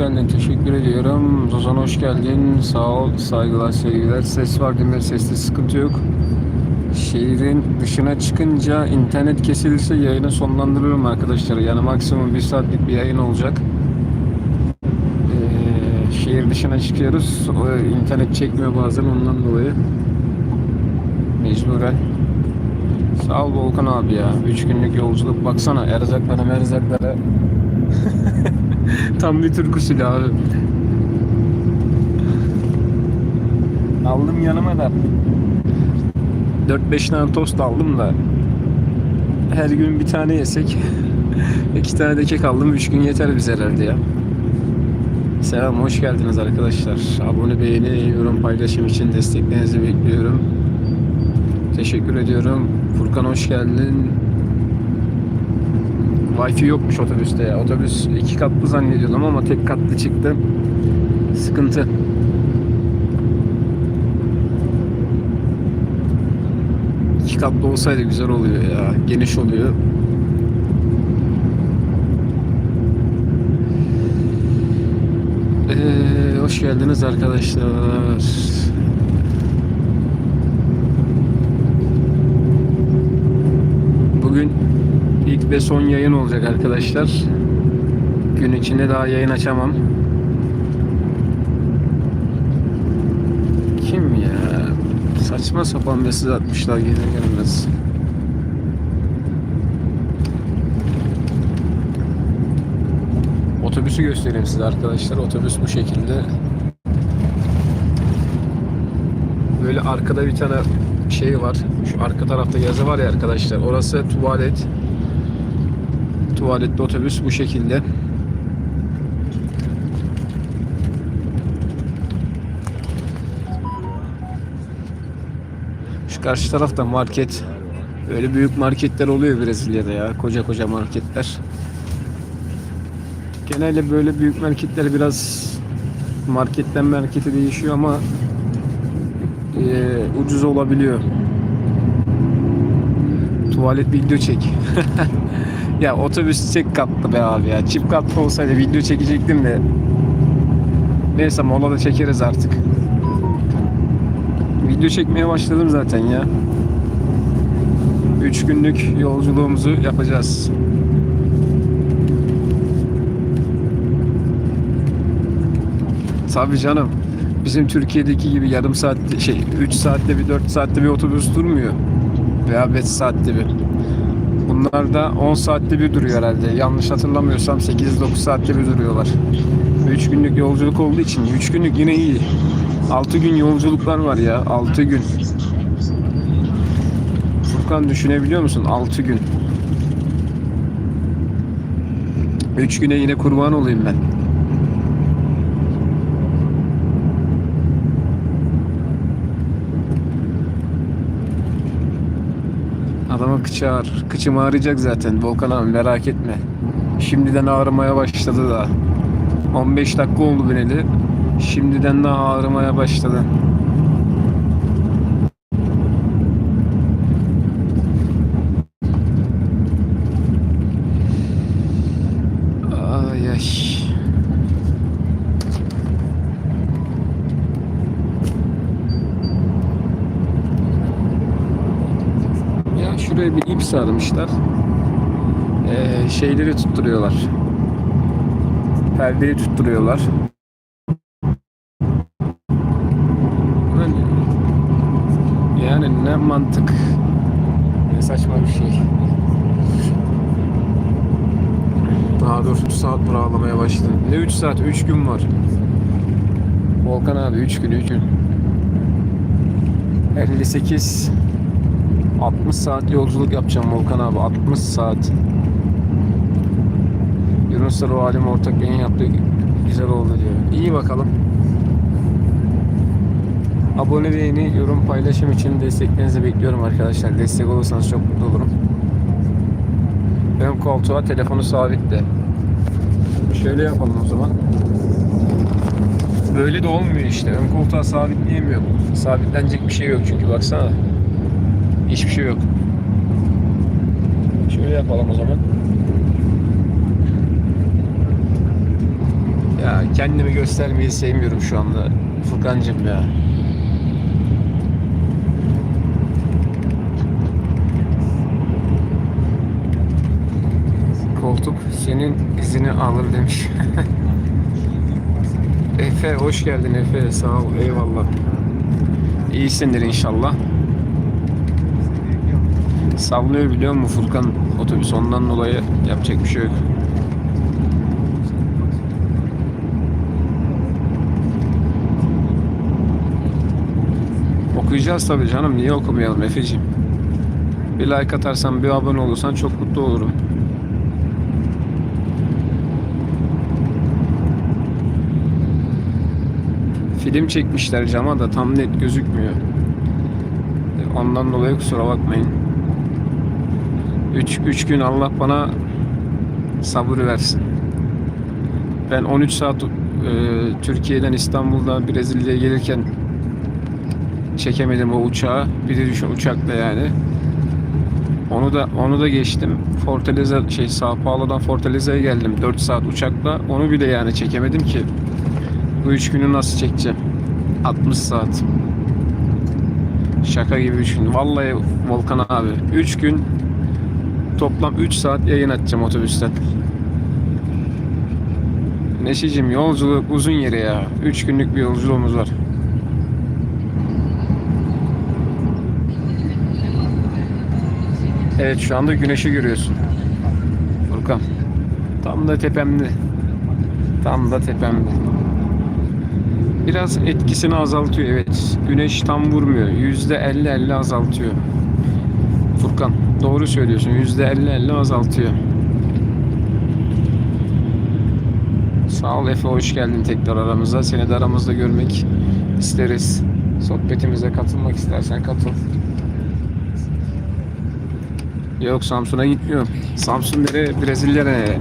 geldin. Teşekkür ediyorum. Zozan hoş geldin. Sağ ol. Saygılar, sevgiler. Ses var mi? Seste sıkıntı yok. Şehrin dışına çıkınca internet kesilirse yayını sonlandırıyorum arkadaşlar. Yani maksimum bir saatlik bir yayın olacak. Ee, şehir dışına çıkıyoruz. O, internet çekmiyor bazen ondan dolayı. Mecburen. Sağ ol Volkan abi ya. 3 günlük yolculuk. Baksana erzaklara merzaklara. Tam bir Türk usulü abi. Aldım yanıma da 4-5 tane tost aldım da her gün bir tane yesek iki tane de kek aldım 3 gün yeter bize herhalde ya. Selam hoş geldiniz arkadaşlar. Abone beğeni yorum paylaşım için desteklerinizi bekliyorum. Teşekkür ediyorum. Furkan hoş geldin. Wi-Fi yokmuş otobüste ya. Otobüs iki katlı zannediyordum ama tek katlı çıktı. Sıkıntı. İki katlı olsaydı güzel oluyor ya. Geniş oluyor. Ee, hoş geldiniz arkadaşlar. Ve son yayın olacak arkadaşlar. Gün içinde daha yayın açamam. Kim ya? Saçma sapan mesaj atmışlar gelir gelmez. Otobüsü göstereyim size arkadaşlar. Otobüs bu şekilde. Böyle arkada bir tane şey var. Şu arka tarafta yazı var ya arkadaşlar. Orası tuvalet. Tuvaletli otobüs bu şekilde. Şu karşı tarafta market. Böyle büyük marketler oluyor Brezilya'da ya. Koca koca marketler. Genelde böyle büyük marketler biraz marketten markete değişiyor ama e, ucuz olabiliyor. Tuvalet video çek. ya otobüs tek katlı be abi ya. Çift katlı olsaydı video çekecektim de. Neyse mola da çekeriz artık. Video çekmeye başladım zaten ya. 3 günlük yolculuğumuzu yapacağız. Tabii canım. Bizim Türkiye'deki gibi yarım saatte şey 3 saatte bir 4 saatte bir otobüs durmuyor. Veya 5 saatte bir. Bunlar da 10 saatte bir duruyor herhalde. Yanlış hatırlamıyorsam 8-9 saatte bir duruyorlar. 3 günlük yolculuk olduğu için 3 günlük yine iyi. 6 gün yolculuklar var ya 6 gün. Furkan düşünebiliyor musun? 6 gün. 3 güne yine kurban olayım ben. Adama kıçı ağrır. Kıçım ağrıyacak zaten Volkan abi merak etme. Şimdiden ağrımaya başladı da. 15 dakika oldu bineli. Şimdiden daha ağrımaya başladı. Ay ay. Ya şuraya bir ip sarmışlar. Ee, şeyleri tutturuyorlar. Perdeyi tutturuyorlar. Yani, yani ne mantık. Ne saçma bir şey. Daha dur 3 saat ağlamaya başladı. Ne 3 saat? 3 gün var. Volkan abi 3 gün 3 gün. 58 60 saat yolculuk yapacağım Volkan abi 60 saat. Yunuslar o alim ortak yayın yaptı güzel oldu diyor. İyi bakalım. Abone beğeni, yorum, paylaşım için desteklerinizi bekliyorum arkadaşlar. Destek olursanız çok mutlu olurum. Ön koltuğa telefonu sabitle. Şöyle yapalım o zaman. Böyle de olmuyor işte. Ön koltuğa sabitleyemiyorum. Sabitlenecek bir şey yok çünkü baksana. Hiçbir şey yok. Şöyle yapalım o zaman. Ya kendimi göstermeyi sevmiyorum şu anda Furkancığım ya. Koltuk senin izini alır demiş. Efe hoş geldin Efe sağ ol eyvallah. İyisindir inşallah. Sallıyor biliyor musun Furkan otobüs ondan dolayı yapacak bir şey yok. Okuyacağız tabii canım. Niye okumayalım Efe'ciğim? Bir like atarsan, bir abone olursan çok mutlu olurum. Film çekmişler cama da tam net gözükmüyor. Ondan dolayı kusura bakmayın. 3 3 gün Allah bana sabır versin. Ben 13 saat e, Türkiye'den İstanbul'da Brezilya'ya gelirken çekemedim o uçağı. Bir de düşün uçakla yani. Onu da onu da geçtim. Fortaleza şey Sao Paulo'dan Fortaleza'ya geldim 4 saat uçakla. Onu bile yani çekemedim ki. Bu 3 günü nasıl çekeceğim? 60 saat. Şaka gibi 3 gün. Vallahi Volkan abi 3 gün toplam 3 saat yayın açacağım otobüsten. Neşicim yolculuk uzun yere ya. 3 günlük bir yolculuğumuz var. Evet şu anda güneşi görüyorsun. Furkan. Tam da tepemde. Tam da tepemde. Biraz etkisini azaltıyor evet. Güneş tam vurmuyor. Yüzde 50-50 azaltıyor. Furkan doğru söylüyorsun. Yüzde 50-50 azaltıyor. Sağ ol Efe hoş geldin tekrar aramıza. Seni de aramızda görmek isteriz. Sohbetimize katılmak istersen katıl. Yok Samsun'a gitmiyorum. Samsun nereye? Brezilya nereye?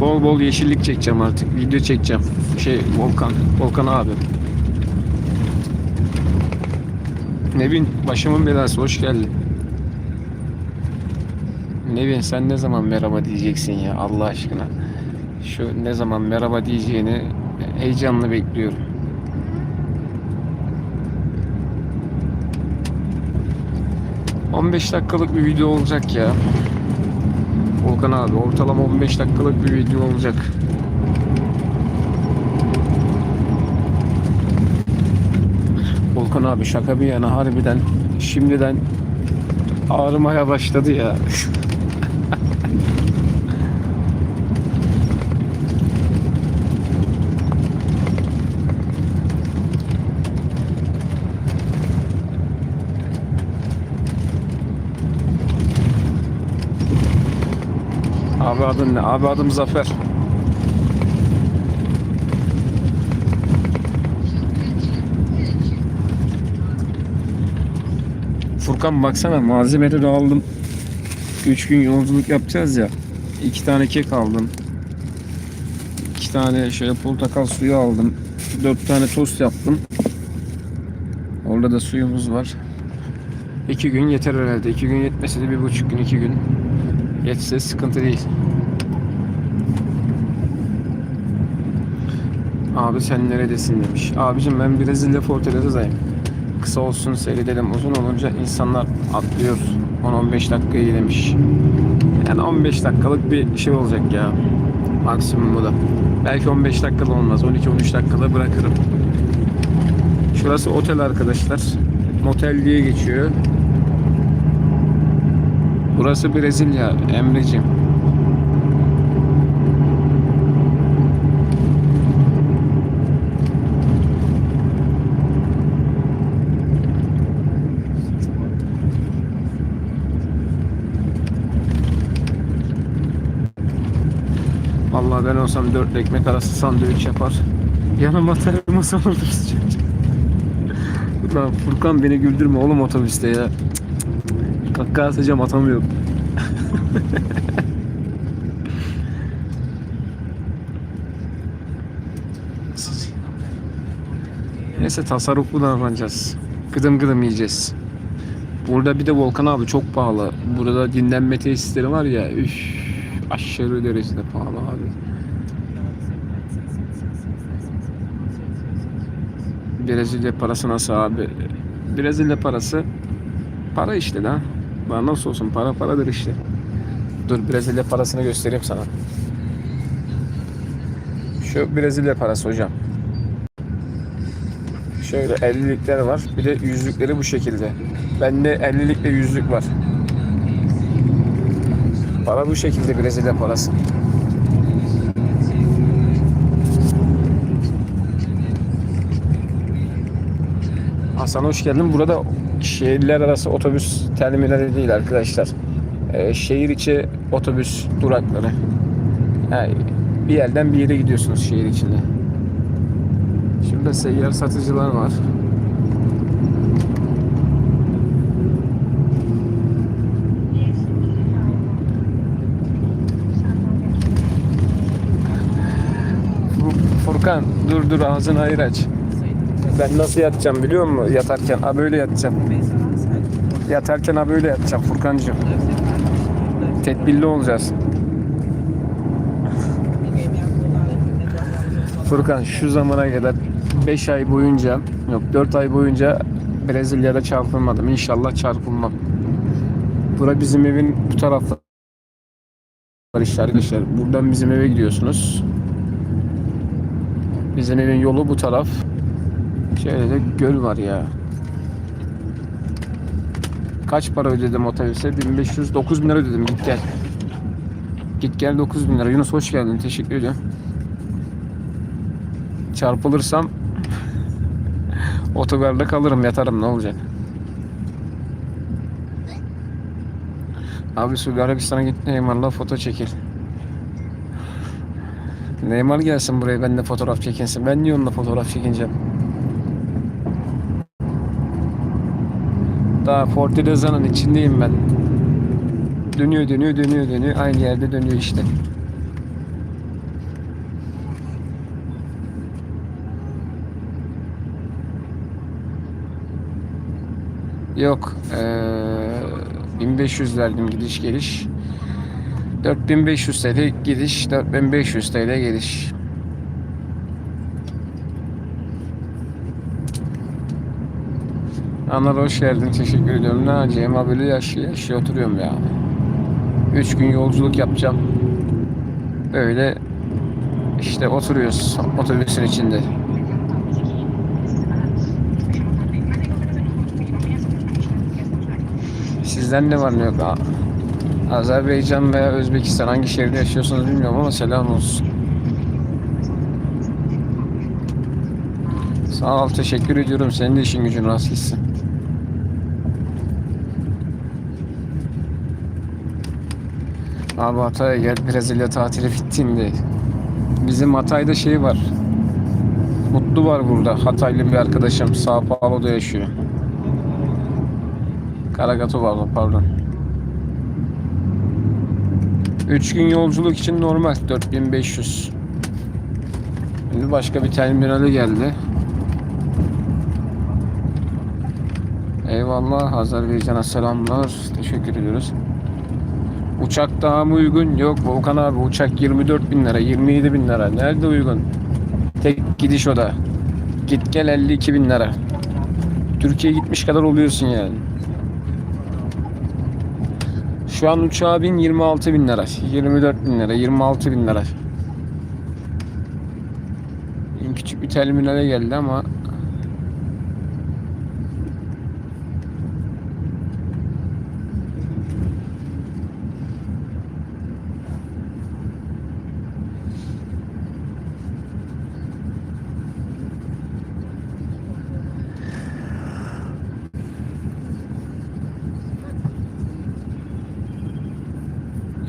Bol bol yeşillik çekeceğim artık. Video çekeceğim. Şey Volkan. Volkan abi. Nevin başımın belası hoş geldin. Nevin sen ne zaman merhaba diyeceksin ya Allah aşkına. Şu ne zaman merhaba diyeceğini heyecanla bekliyorum. ...15 dakikalık bir video olacak ya. Volkan abi ortalama 15 dakikalık bir video olacak. Volkan abi şaka bir yana harbiden şimdiden ağrımaya başladı ya. Abi adın ne? Abi adım Zafer. Furkan baksana malzemeleri aldım. 3 gün yolculuk yapacağız ya. 2 tane kek aldım. 2 tane şöyle portakal suyu aldım. 4 tane tost yaptım. Orada da suyumuz var. 2 gün yeter herhalde. 2 gün yetmese de 1,5 gün 2 gün. Yetse sıkıntı değil. Abi sen neredesin demiş. Abicim ben Brezilya Fortaleza'dayım. Kısa olsun seyredelim. Uzun olunca insanlar atlıyor. 10-15 dakikayı demiş. Yani 15 dakikalık bir şey olacak ya. Maksimum bu da. Belki 15 dakikada olmaz. 12-13 dakikada bırakırım. Şurası otel arkadaşlar. Motel diye geçiyor. Burası Brezilya Emre'cim. Ben olsam dört ekmek arası sandviç yapar. Yanıma termos alırdım sıcak. Lan Furkan beni güldürme oğlum otobüste ya. Kahkaha atacağım atamıyorum. Neyse tasarruflu davranacağız. Gıdım gıdım yiyeceğiz. Burada bir de Volkan abi çok pahalı. Burada dinlenme tesisleri var ya. Üf, aşırı derecede pahalı abi. Brezilya parası nasıl abi? Brezilya parası para işte lan. Bana nasıl olsun para paradır işte. Dur Brezilya parasını göstereyim sana. Şu Brezilya parası hocam. Şöyle 50'likler var. Bir de yüzlükleri bu şekilde. Bende 50'lik ve yüzlük var. Para bu şekilde Brezilya parası. Hasan hoş geldin. Burada şehirler arası otobüs terminali değil arkadaşlar. Ee, şehir içi otobüs durakları. Yani bir yerden bir yere gidiyorsunuz şehir içinde. Şurada seyyar satıcılar var. Fur- Furkan dur dur ağzını hayır aç. Ben nasıl yatacağım biliyor musun yatarken? Ha böyle yatacağım. Yatarken ha böyle yatacağım Furkancığım. Tedbirli olacağız. Furkan şu zamana kadar 5 ay boyunca yok 4 ay boyunca Brezilya'da çarpılmadım. İnşallah çarpılmam. Bura bizim evin bu tarafta var işte arkadaşlar. Buradan bizim eve gidiyorsunuz. Bizim evin yolu bu taraf. Şöyle de göl var ya. Kaç para ödedim otobüse? 1500, 9000 lira ödedim git gel. Git gel 9000 lira. Yunus hoş geldin. Teşekkür ediyorum. Çarpılırsam otogarda kalırım yatarım ne olacak? Abi Suudi Arabistan'a git Neymar'la foto çekil. Neymar gelsin buraya ben de fotoğraf çekinsin. Ben niye onunla fotoğraf çekineceğim? Daha Fortaleza'nın içindeyim ben. Dönüyor dönüyor dönüyor dönüyor. Aynı yerde dönüyor işte. Yok. Eee 1500 verdim gidiş geliş. 4500 TL gidiş, 4500 TL geliş. Anlar hoş geldin. Teşekkür ediyorum. Ne acıyım böyle yaşlı yaşlı oturuyorum ya. 3 gün yolculuk yapacağım. Öyle işte oturuyoruz otobüsün içinde. Sizden ne var ne yok? Aa, Azerbaycan veya Özbekistan hangi şehirde yaşıyorsunuz bilmiyorum ama selam olsun. Sağ ol teşekkür ediyorum. Senin de işin gücün rast gitsin. Abi Hatay'a gel Brezilya tatili bittiğinde. Bizim Hatay'da şey var. Mutlu var burada. Hataylı bir arkadaşım. Sao Paulo'da yaşıyor. Karagato var pardon. 3 gün yolculuk için normal 4500. Şimdi başka bir terminale geldi. Eyvallah Azerbaycan'a selamlar. Teşekkür ediyoruz. Uçak daha mı uygun? Yok Volkan abi uçak 24 bin lira 27 bin lira. Nerede uygun? Tek gidiş o da. Git gel 52 bin lira. Türkiye'ye gitmiş kadar oluyorsun yani. Şu an uçağa bin 26 bin lira. 24 bin lira. 26 bin lira. En küçük bir terminale geldi ama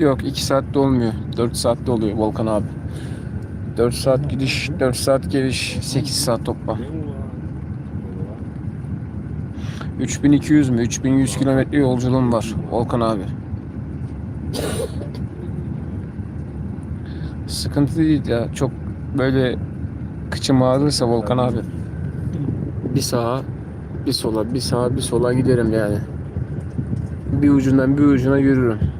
Yok 2 saatte olmuyor. 4 saatte oluyor Volkan abi. 4 saat gidiş, 4 saat geliş, 8 saat toplam. 3200 mü? 3100 kilometre yolculuğum var Volkan abi. Sıkıntı değil ya. Çok böyle kıçım ağrırsa Volkan abi. Bir sağa, bir sola, bir sağa, bir sola giderim yani. bir ucundan bir ucuna yürürüm.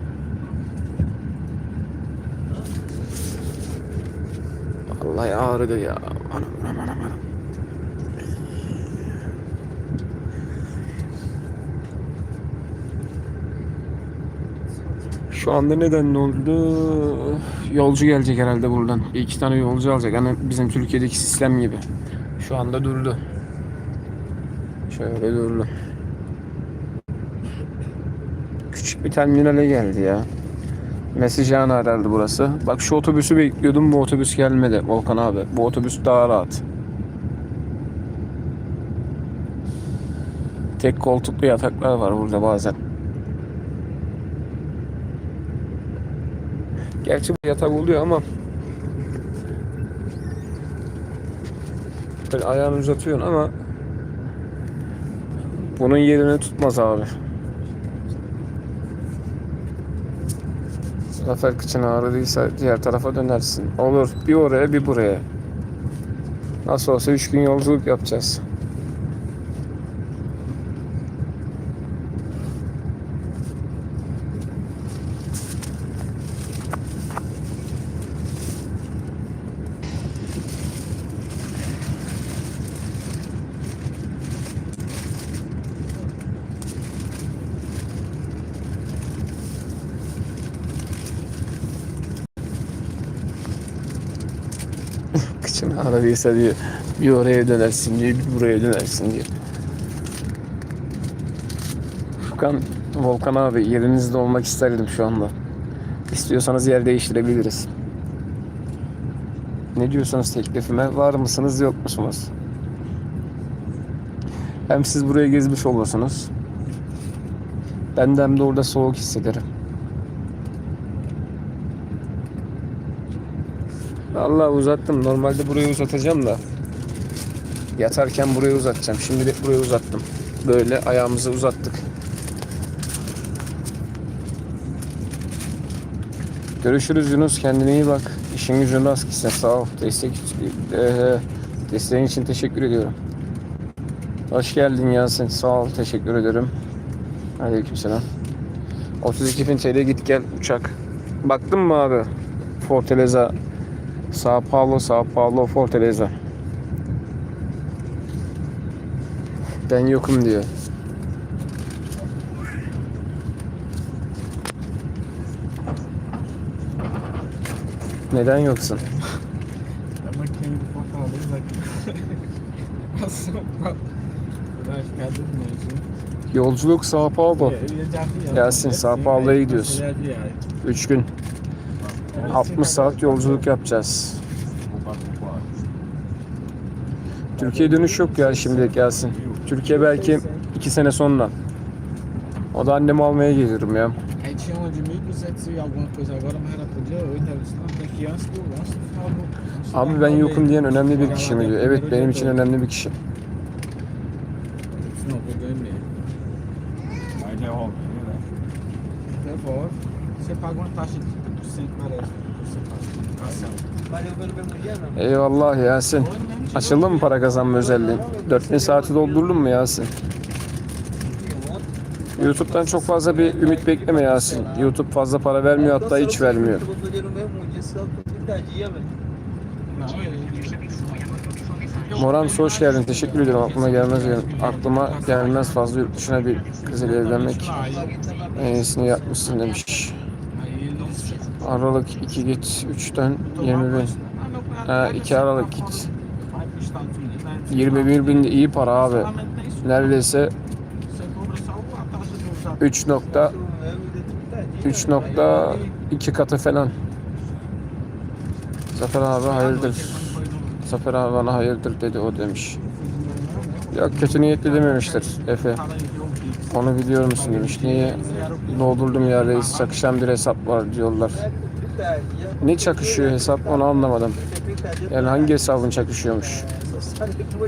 Vallahi ağrıdı ya. Anam anam anam anam. Şu anda neden ne oldu? Yolcu gelecek herhalde buradan. Bir iki tane yolcu alacak. Hani bizim Türkiye'deki sistem gibi. Şu anda durdu. Şöyle durdu. Küçük bir terminale geldi ya. Mesajhane herhalde burası. Bak şu otobüsü bekliyordum. Bu otobüs gelmedi Volkan abi. Bu otobüs daha rahat. Tek koltuklu yataklar var burada bazen. Gerçi bu yatak oluyor ama böyle ayağını uzatıyorsun ama bunun yerini tutmaz abi. Zafer kıçın ağrıdıysa diğer tarafa dönersin. Olur. Bir oraya bir buraya. Nasıl olsa 3 gün yolculuk yapacağız. Kıçın ağrıdıysa diyor. Bir oraya dönersin diyor. Bir buraya dönersin diyor. Furkan, Volkan abi yerinizde olmak isterdim şu anda. İstiyorsanız yer değiştirebiliriz. Ne diyorsanız teklifime var mısınız yok musunuz? Hem siz buraya gezmiş olursunuz. Ben de hem de orada soğuk hissederim. Vallahi uzattım. Normalde burayı uzatacağım da. Yatarken burayı uzatacağım. Şimdi de burayı uzattım. Böyle ayağımızı uzattık. Görüşürüz Yunus. Kendine iyi bak. İşin gücün rast gitsin. Sağ ol. Destek, eee, desteğin için teşekkür ediyorum. Hoş geldin Yasin. Sağ ol. Teşekkür ederim. Aleykümselam. 32 bin TL git gel uçak. Baktın mı abi? Fortaleza Sao Paulo, Sao Paulo, Fortaleza. Ben yokum diyor. Neden yoksun? Ama kendi ficar do mesmo. Yolculuk Sao Paulo. Yasin, Sao Paulo'ya gidiyoruz. 3 gün. 60 saat yolculuk yapacağız. Türkiye dönüş yok ya şimdilik gelsin. Türkiye belki 2 sene sonra. O da annemi almaya gelirim ya. Aí tinha uma de 1.200 alguma coisa agora, mas era pro dia 8. Ela disse, não, tem que ir antes do, antes do final do... antes do Abi ben yokum diyen önemli bir kişi mi diyor. Evet benim için önemli bir kişi. Devolve. Você paga uma taxa de 30%, parece. Você paga. Ação. Valeu pelo mesmo dia, não? Eyvallah Yasin. Açıldı mı para kazanma özelliği? 4000 saati doldurdun mu Yasin? YouTube'dan çok fazla bir ümit bekleme Yasin. YouTube fazla para vermiyor hatta hiç vermiyor. Eu vou fazer no mesmo dia, só com 30 dias, velho. Não, ele... Morams hoş geldin. Teşekkür ederim. Aklıma gelmez aklıma gelmez fazla yurt dışına bir kızla evlenmek. En iyisini yapmışsın demiş. Aralık 2 git 3'ten 20 bin. Ha, 2 Aralık git. Vai para os Estados Unidos, né? 21 bin de iyi para abi. Neredeyse Você cobra só a taxa de usar. 3 nokta No mesmo dia, 30 dias. 3.2 katı falan. Zafer abi hayırdır. Zafer abi bana hayırdır dedi o demiş. Yok kötü niyetli dememiştir Efe. Onu biliyor musun demiş. Niye doldurdum ya reis çakışan bir hesap var diyorlar. 30 dias. Ne çakışıyor hesap onu anlamadım. 30 dias. Yani hangi hesabın çakışıyormuş?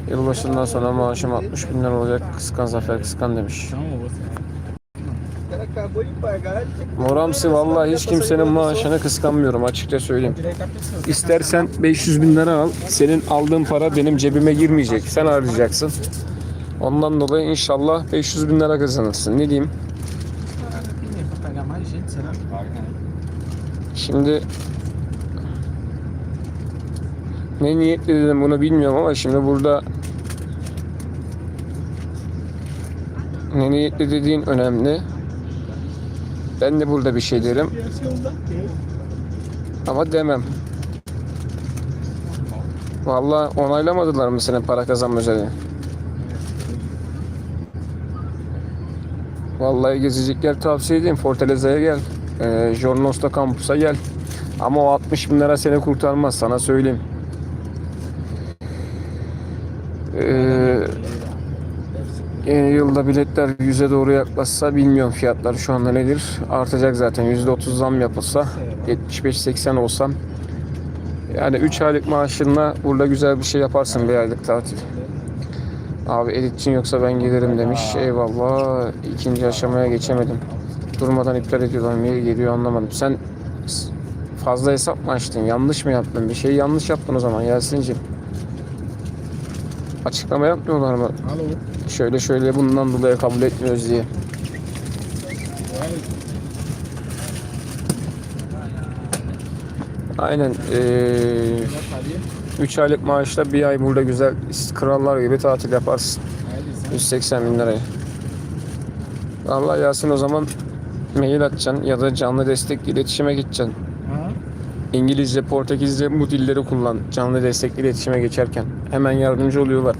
Yılbaşından sonra maaşım 60 bin lira olacak. Kıskan Zafer kıskan demiş. Moramsi vallahi hiç kimsenin maaşını kıskanmıyorum açıkça söyleyeyim. İstersen 500 bin lira al. Senin aldığın para benim cebime girmeyecek. Sen harcayacaksın. Ondan dolayı inşallah 500 bin lira kazanırsın. Ne diyeyim? Şimdi ne niyetle dedim bunu bilmiyorum ama şimdi burada ne niyetle dediğin önemli. Ben de burada bir şey derim ama demem. Vallahi onaylamadılar mı senin para kazanma üzerine? Vallahi gezecek yer tavsiye edeyim. Fortaleza'ya gel. Ee, Jornos'ta kampusa gel. Ama o 60 bin lira seni kurtarmaz sana söyleyeyim. Ee, yeni yılda biletler 100'e doğru yaklaşsa bilmiyorum fiyatlar şu anda nedir. Artacak zaten %30 zam yapılsa 75-80 olsam yani 3 aylık maaşınla burada güzel bir şey yaparsın bir aylık tatil. Abi editçin yoksa ben gelirim demiş. Eyvallah. İkinci aşamaya geçemedim. Durmadan iptal ediyorlar. Mail geliyor anlamadım. Sen fazla hesap mı açtın? Yanlış mı yaptın? Bir şey yanlış yaptın o zaman Yasin'cim. Açıklama yapmıyorlar mı? Alo. Şöyle şöyle bundan dolayı kabul etmiyoruz diye. Aynen. Ee. 3 aylık maaşla bir ay burada güzel krallar gibi tatil yaparsın. Hadi sen. 180 bin liraya. Vallahi Yasin o zaman mail atacaksın ya da canlı destek iletişime gideceksin. İngilizce, Portekizce bu dilleri kullan canlı destek iletişime geçerken. Hemen yardımcı oluyorlar.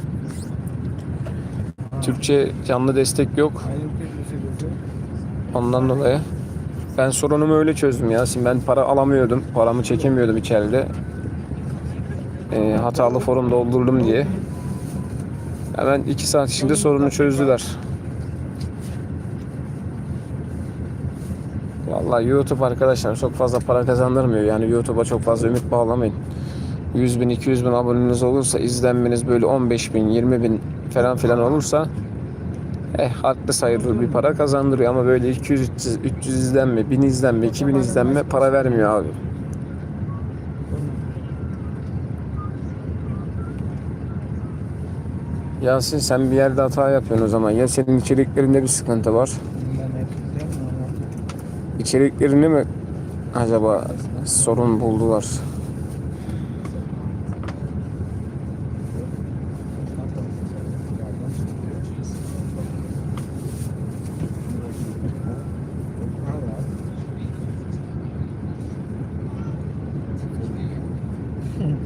Türkçe canlı destek yok. Ondan dolayı ben sorunumu öyle çözdüm Yasin. Ben para alamıyordum. Paramı çekemiyordum içeride. Ee, hatalı forum doldurdum diye. Hemen iki saat içinde sorunu çözdüler. Vallahi YouTube arkadaşlar çok fazla para kazandırmıyor. Yani YouTube'a çok fazla ümit bağlamayın. 100 bin, 200 bin aboneniz olursa, izlenmeniz böyle 15 bin, 20 bin falan filan olursa eh haklı sayılır bir para kazandırıyor ama böyle 200, 300, 300 izlenme, 1000 izlenme, 2000 izlenme para vermiyor abi. Yasin sen bir yerde hata yapıyorsun o zaman. Ya senin içeriklerinde bir sıkıntı var. İçeriklerini mi acaba sorun buldular?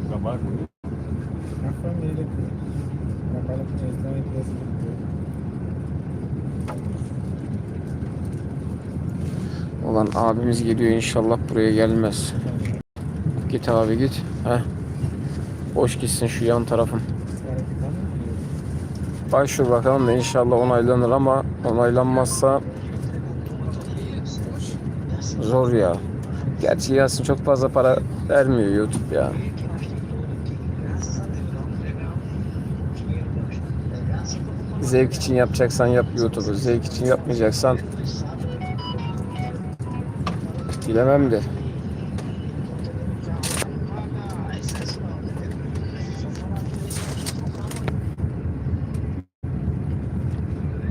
Trabalha Ulan abimiz geliyor inşallah buraya gelmez. Git abi git. Heh. Boş gitsin şu yan Rio. Başvur bakalım da inşallah onaylanır ama onaylanmazsa zor ya. Gerçi Yasin çok fazla para vermiyor YouTube ya. Zevk için yapacaksan yap YouTube'u. Zevk için yapmayacaksan bilemem de.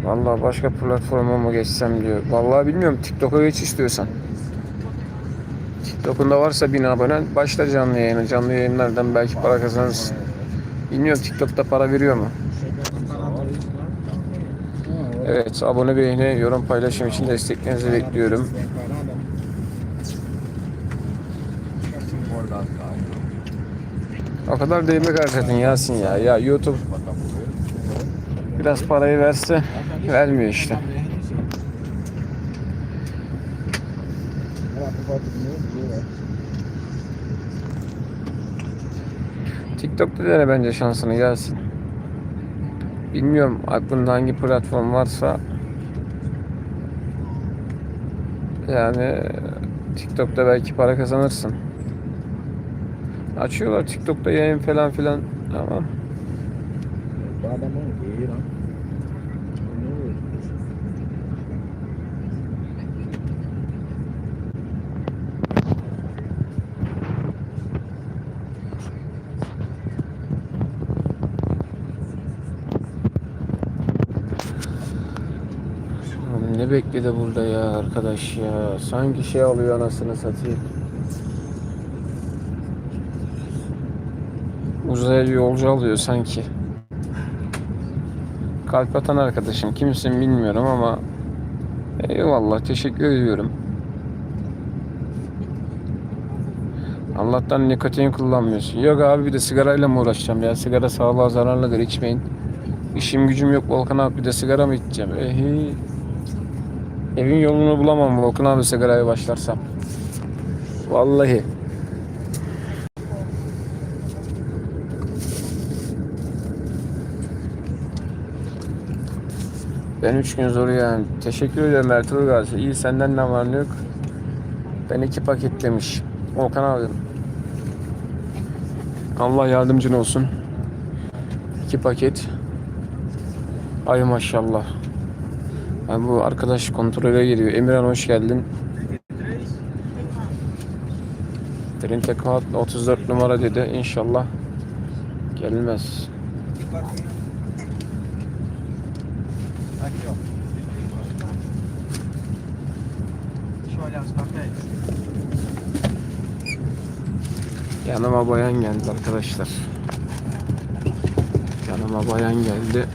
Vallahi başka platforma mı geçsem diyor. Vallahi bilmiyorum. TikTok'a geç istiyorsan. TikTok'unda varsa bin abonen başla canlı yayına. Canlı yayınlardan belki para kazanırsın. Bilmiyorum TikTok'ta para veriyor mu? Evet abone beğeni yorum paylaşım için desteklerinizi bekliyorum. O kadar da yemek harcadın Yasin ya. Ya YouTube biraz parayı verse vermiyor işte. TikTok'ta dene bence şansını Yasin. Bilmiyorum aklında hangi platform varsa yani TikTok'ta belki para kazanırsın. Açıyorlar TikTok'ta yayın falan filan ama Guarda Mangueira. Ne bekledi burada ya arkadaş ya. Sanki şey alıyor anasını satayım. Uzaya bir yolcu alıyor sanki. Kalp atan arkadaşım. Kimsin bilmiyorum ama eyvallah teşekkür ediyorum. Allah'tan nikotin kullanmıyorsun. Yok abi bir de sigarayla mı uğraşacağım ya? Sigara sağlığa zararlıdır içmeyin. İşim gücüm yok Volkan abi bir de sigara mı içeceğim? Ehi. Evin yolunu bulamam Volkan abi sigaraya başlarsam. Vallahi. Ben üç gün zor yani. Teşekkür ederim Ertuğrul Gazi. İyi senden ne var ne yok. Ben iki paket demiş. Volkan abi. Allah yardımcın olsun. İki paket. Ay maşallah. Yani bu arkadaş kontrole geliyor. Emirhan hoş geldin. Trinte kağıt 34 numara dedi. İnşallah gelmez. Yanıma bayan geldi arkadaşlar. Yanıma bayan geldi.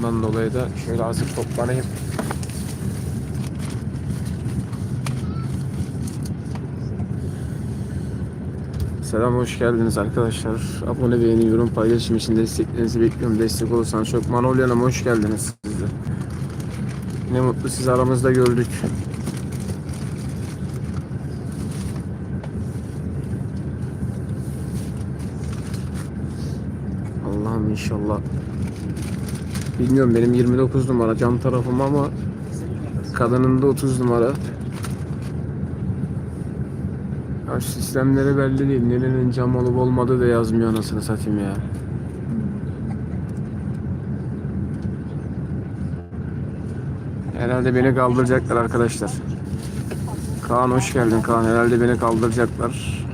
Ondan dolayı da şöyle azıcık toplanayım. Selam hoş geldiniz arkadaşlar. Abone beğeni yorum paylaşım için desteklerinizi bekliyorum. Destek olursanız çok Manolya Hanım hoş geldiniz siz. Ne mutlu sizi aramızda gördük. Allah'ım inşallah. Bilmiyorum benim 29 numara cam tarafım ama kadının da 30 numara. Ya sistemleri belli değil. Nerenin cam olup olmadığı da yazmıyor anasını satayım ya. Herhalde beni kaldıracaklar arkadaşlar. Kaan hoş geldin Kaan. Herhalde beni kaldıracaklar.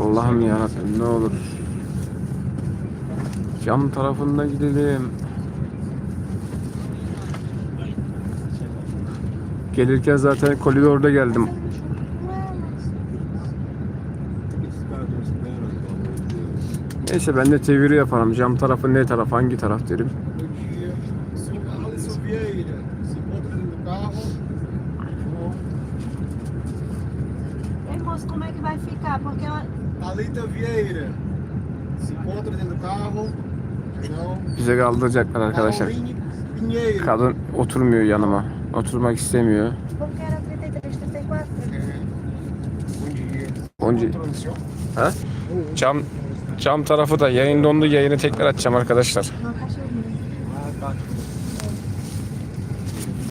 Allah'ım yarabbim ne olur. Cam tarafında gidelim. Gelirken zaten koridorda geldim. Neyse ben de teviri yaparım. Cam tarafı ne taraf hangi taraf derim. Como é que vai ficar? Porque ela... Thalita Vieira, se encontra dentro do carro. Bize kaldıracaklar arkadaşlar. Kadın oturmuyor yanıma. Oturmak istemiyor. Porque era 33, 34. Bom dia. Onde? Entrou no senhor? Ha? Cam cam tarafı da yayın dondu. Yayını tekrar açacağım arkadaşlar.